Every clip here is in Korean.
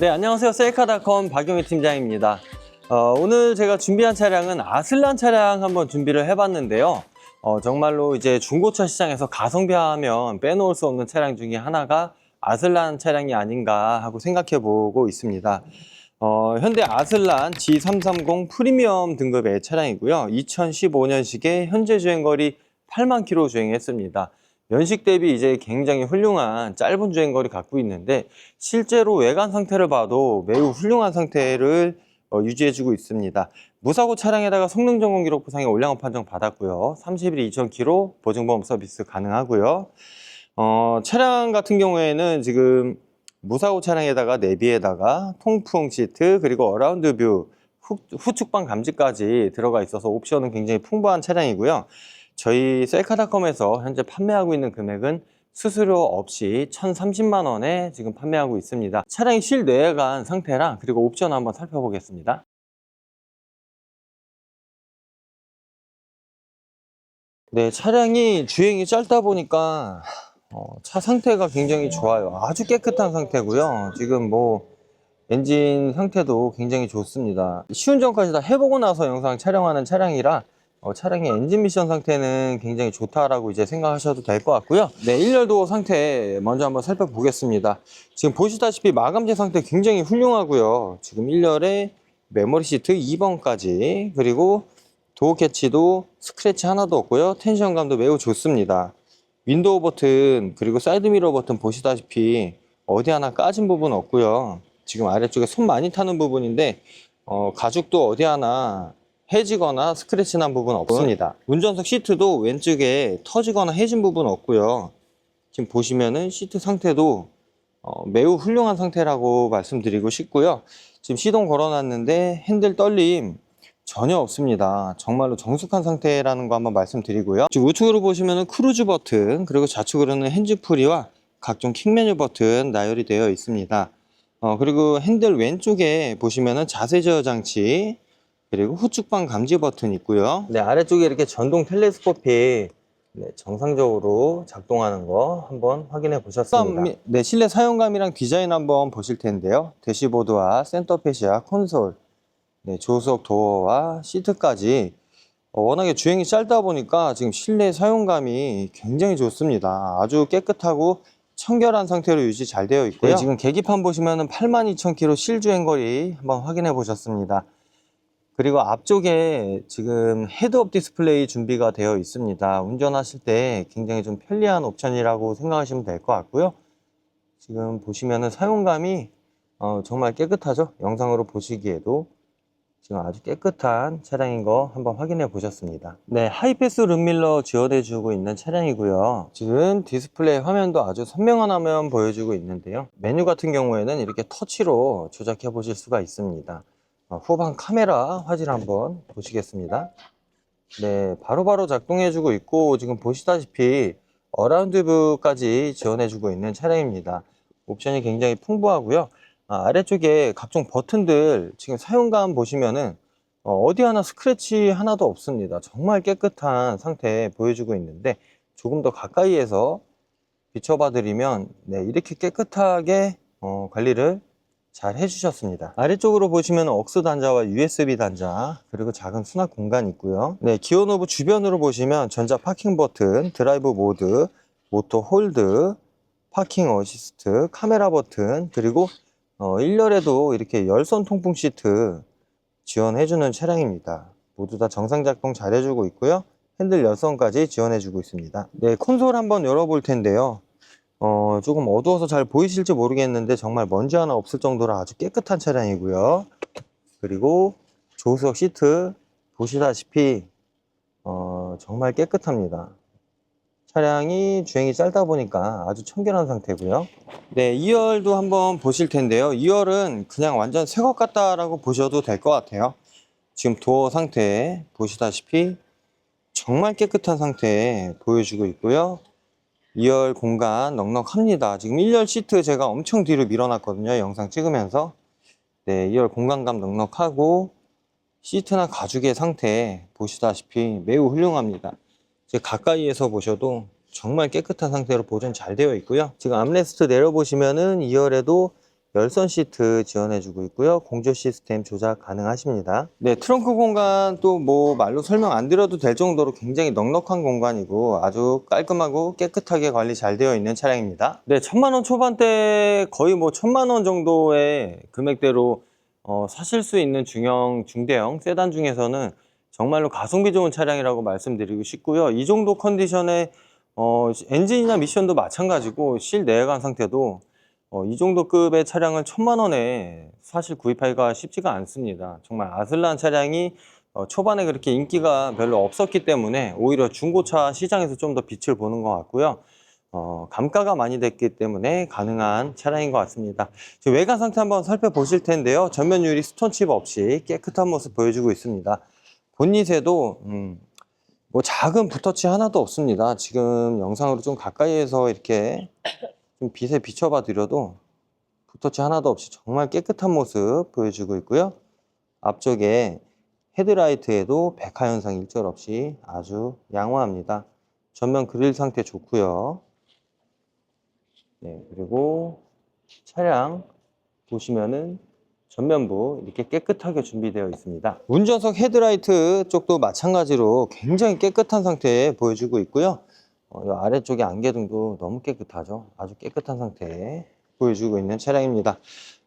네, 안녕하세요. 셀카닷컴 박용희 팀장입니다. 어, 오늘 제가 준비한 차량은 아슬란 차량 한번 준비를 해봤는데요. 어, 정말로 이제 중고차 시장에서 가성비 하면 빼놓을 수 없는 차량 중에 하나가 아슬란 차량이 아닌가 하고 생각해 보고 있습니다. 어, 현대 아슬란 G330 프리미엄 등급의 차량이고요. 2015년식에 현재 주행거리 8만 킬로 주행했습니다. 연식 대비 이제 굉장히 훌륭한 짧은 주행거리 갖고 있는데 실제로 외관 상태를 봐도 매우 훌륭한 상태를 어, 유지해주고 있습니다. 무사고 차량에다가 성능 점검 기록 부상에 올량업 판정 받았고요. 30일 2,000km 보증보험 서비스 가능하고요. 어, 차량 같은 경우에는 지금 무사고 차량에다가 내비에다가 통풍 시트 그리고 어라운드 뷰 후, 후측방 감지까지 들어가 있어서 옵션은 굉장히 풍부한 차량이고요. 저희 셀카닷컴에서 현재 판매하고 있는 금액은 수수료 없이 1,030만 원에 지금 판매하고 있습니다. 차량이 실내관 상태랑 그리고 옵션 한번 살펴보겠습니다. 네, 차량이 주행이 짧다 보니까 어, 차 상태가 굉장히 좋아요. 아주 깨끗한 상태고요. 지금 뭐 엔진 상태도 굉장히 좋습니다. 시운전까지 다 해보고 나서 영상 촬영하는 차량이라 어, 차량의 엔진 미션 상태는 굉장히 좋다라고 이제 생각하셔도 될 것 같고요. 네, 1열 도어 상태 먼저 한번 살펴보겠습니다. 지금 보시다시피 마감재 상태 굉장히 훌륭하고요. 지금 1열에 메모리 시트 2번까지 그리고 도어 캐치도 스크래치 하나도 없고요. 텐션감도 매우 좋습니다. 윈도우 버튼 그리고 사이드 미러 버튼 보시다시피 어디 하나 까진 부분 없고요. 지금 아래쪽에 손 많이 타는 부분인데 어, 가죽도 어디 하나 해지거나 스크래치 난 부분 없습니다. 운전석 시트도 왼쪽에 터지거나 해진 부분 없고요. 지금 보시면은 시트 상태도 어, 매우 훌륭한 상태라고 말씀드리고 싶고요. 지금 시동 걸어놨는데 핸들 떨림 전혀 없습니다. 정말로 정숙한 상태라는 거 한번 말씀드리고요. 지금 우측으로 보시면은 크루즈 버튼 그리고 좌측으로는 핸즈프리와 각종 킥 메뉴 버튼 나열이 되어 있습니다. 어, 그리고 핸들 왼쪽에 보시면은 자세 제어 장치 그리고 후측방 감지 버튼 있고요. 네, 아래쪽에 이렇게 전동 텔레스코피 네, 정상적으로 작동하는 거 한번 확인해 보셨습니다. 네, 실내 사용감이랑 디자인 한번 보실 텐데요. 대시보드와 센터페시아 콘솔, 네, 조수석 도어와 시트까지 어, 워낙에 주행이 짧다 보니까 지금 실내 사용감이 굉장히 좋습니다. 아주 깨끗하고 청결한 상태로 유지 잘 되어 있고요. 네, 지금 계기판 보시면은 82,000km 실주행 거리 한번 확인해 보셨습니다. 그리고 앞쪽에 지금 헤드업 디스플레이 준비가 되어 있습니다. 운전하실 때 굉장히 좀 편리한 옵션이라고 생각하시면 될 것 같고요. 지금 보시면은 사용감이 어, 정말 깨끗하죠? 영상으로 보시기에도 지금 아주 깨끗한 차량인 거 한번 확인해 보셨습니다. 네, 하이패스 룸밀러 지원해 주고 있는 차량이고요. 지금 디스플레이 화면도 아주 선명한 화면 보여주고 있는데요. 메뉴 같은 경우에는 이렇게 터치로 조작해 보실 수가 있습니다. 어, 후방 카메라 화질 한번 보시겠습니다. 네, 바로 바로 작동해 주고 있고 지금 보시다시피 어라운드 뷰까지 지원해 주고 있는 차량입니다. 옵션이 굉장히 풍부하고요. 아, 아래쪽에 각종 버튼들 지금 사용감 보시면은 어, 디 하나 스크래치 하나도 없습니다. 정말 깨끗한 상태 보여주고 있는데 조금 더 가까이에서 비춰봐 드리면 네, 이렇게 깨끗하게 어, 관리를 잘 해주셨습니다. 아래쪽으로 보시면 억스 단자와 USB 단자 그리고 작은 수납 공간 있고요. 네, 기어 노브 주변으로 보시면 전자 파킹 버튼, 드라이브 모드, 모터 홀드, 파킹 어시스트, 카메라 버튼 그리고 어, 1열에도 이렇게 열선 통풍 시트 지원해주는 차량입니다. 모두 다 정상 작동 잘 해주고 있고요. 핸들 열선까지 지원해주고 있습니다. 네, 콘솔 한번 열어볼 텐데요. 어, 조금 어두워서 잘 보이실지 모르겠는데 정말 먼지 하나 없을 정도로 아주 깨끗한 차량이고요. 그리고 조수석 시트 보시다시피 어, 정말 깨끗합니다. 차량이 주행이 짧다 보니까 아주 청결한 상태고요. 네, 2열도 한번 보실 텐데요. 2열은 그냥 완전 새 것 같다라고 보셔도 될 것 같아요. 지금 도어 상태 보시다시피 정말 깨끗한 상태 보여주고 있고요. 2열 공간 넉넉합니다. 지금 1열 시트 제가 엄청 뒤로 밀어놨거든요. 영상 찍으면서. 네, 2열 공간감 넉넉하고 시트나 가죽의 상태 보시다시피 매우 훌륭합니다. 가까이에서 보셔도 정말 깨끗한 상태로 보존 잘 되어 있고요. 지금 암레스트 내려보시면은 2열에도 열선 시트 지원해주고 있고요. 공조 시스템 조작 가능하십니다. 네, 트렁크 공간 또 뭐 말로 설명 안 드려도 될 정도로 굉장히 넉넉한 공간이고 아주 깔끔하고 깨끗하게 관리 잘 되어 있는 차량입니다. 네, 천만 원 초반대 거의 뭐 천만 원 정도의 금액대로 어, 사실 수 있는 중형, 중대형 세단 중에서는 정말로 가성비 좋은 차량이라고 말씀드리고 싶고요. 이 정도 컨디션에 어, 엔진이나 미션도 마찬가지고 실내관 상태도 어, 이 정도 급의 차량을 천만 원에 사실 구입하기가 쉽지가 않습니다. 정말 아슬란 차량이 어, 초반에 그렇게 인기가 별로 없었기 때문에 오히려 중고차 시장에서 좀 더 빛을 보는 것 같고요. 어, 감가가 많이 됐기 때문에 가능한 차량인 것 같습니다. 외관 상태 한번 살펴보실 텐데요. 전면 유리 스톤칩 없이 깨끗한 모습 보여주고 있습니다. 본닛에도 음, 뭐 작은 붓터치 하나도 없습니다. 지금 영상으로 좀 가까이에서 이렇게 좀 빛에 비춰봐 드려도 붓터치 하나도 없이 정말 깨끗한 모습 보여주고 있고요. 앞쪽에 헤드라이트에도 백화 현상 일절 없이 아주 양호합니다. 전면 그릴 상태 좋고요. 네, 그리고 차량 보시면은 전면부 이렇게 깨끗하게 준비되어 있습니다. 운전석 헤드라이트 쪽도 마찬가지로 굉장히 깨끗한 상태에 보여주고 있고요. 어, 이 아래쪽에 안개등도 너무 깨끗하죠. 아주 깨끗한 상태에 보여주고 있는 차량입니다.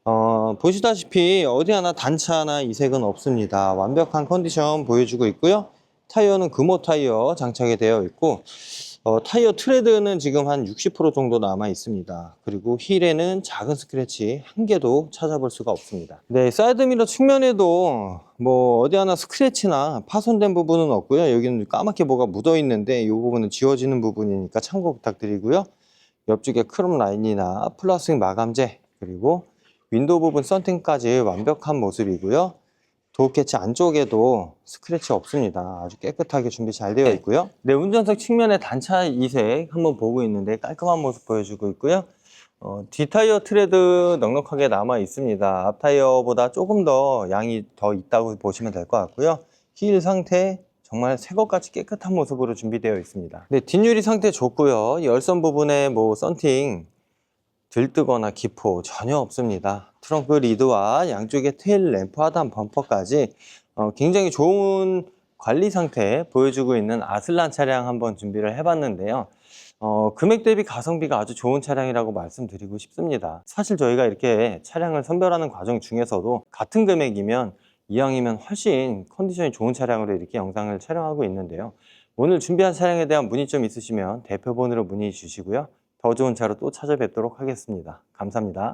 어, 보시다시피 어디 하나 단차 하나 이색은 없습니다. 완벽한 컨디션 보여주고 있고요. 타이어는 금호 타이어 장착이 되어 있고 어, 타이어 트레드는 지금 한 60% 정도 남아 있습니다. 그리고 힐에는 작은 스크래치 한 개도 찾아볼 수가 없습니다. 네, 사이드미러 측면에도 뭐 어디 하나 스크래치나 파손된 부분은 없고요. 여기는 까맣게 뭐가 묻어 있는데 이 부분은 지워지는 부분이니까 참고 부탁드리고요. 옆쪽에 크롬 라인이나 플라스틱 마감재 그리고 윈도우 부분 썬팅까지 완벽한 모습이고요. 도어 캐치 안쪽에도 스크래치 없습니다. 아주 깨끗하게 준비 잘 되어 있고요. 네, 운전석 측면에 단차 이색 한번 보고 있는데 깔끔한 모습 보여주고 있고요. 어, 뒷타이어 트레드 넉넉하게 남아 있습니다. 앞타이어보다 조금 더 양이 더 있다고 보시면 될 것 같고요. 힐 상태 정말 새것같이 깨끗한 모습으로 준비되어 있습니다. 네, 뒷유리 상태 좋고요. 열선 부분에 뭐 썬팅 들뜨거나 기포 전혀 없습니다. 트렁크 리드와 양쪽에 테일 램프 하단 범퍼까지 어, 굉장히 좋은 관리 상태 보여주고 있는 아슬란 차량 한번 준비를 해봤는데요. 어, 금액 대비 가성비가 아주 좋은 차량이라고 말씀드리고 싶습니다. 사실 저희가 이렇게 차량을 선별하는 과정 중에서도 같은 금액이면 이왕이면 훨씬 컨디션이 좋은 차량으로 이렇게 영상을 촬영하고 있는데요. 오늘 준비한 차량에 대한 문의 점 있으시면 대표번호로 문의 주시고요. 더 좋은 차로 또 찾아뵙도록 하겠습니다. 감사합니다.